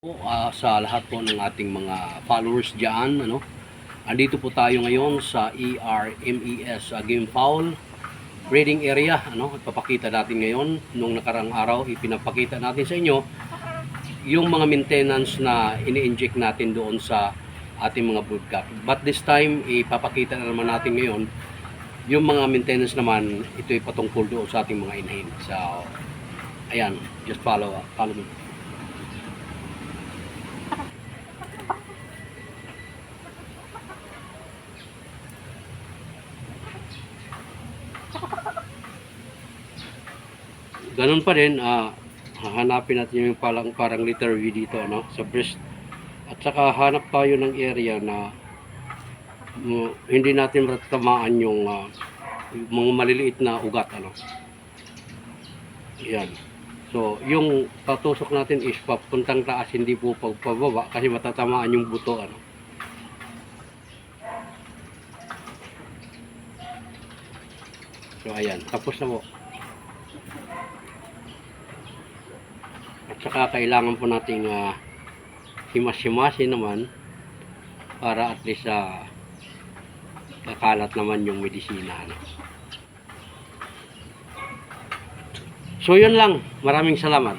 po ah, sa lahat po ng ating mga followers diyan ano. Andito po tayo ngayon sa ERMES uh, Game Foul Breeding Area ano at papakita natin ngayon nung nakarang araw ipinapakita natin sa inyo yung mga maintenance na ini-inject natin doon sa ating mga broodcock but this time ipapakita na naman natin ngayon yung mga maintenance naman ito ay patungkol doon sa ating mga inhale. So ayan just follow follow me Ganun pa rin, ah, hahanapin natin yung parang, parang liter V dito ano, sa breast. At saka hanap tayo ng area na mm, hindi natin matatamaan yung ah, mga maliliit na ugat. Ano. Yan. So, yung tatusok natin is papuntang taas, hindi po pagpababa kasi matatamaan yung buto. Ano. So, ayan. Tapos na po. At saka kailangan po nating uh, himas-himasin naman para at least uh, kakalat naman yung medisina. Ano. So yun lang. Maraming salamat.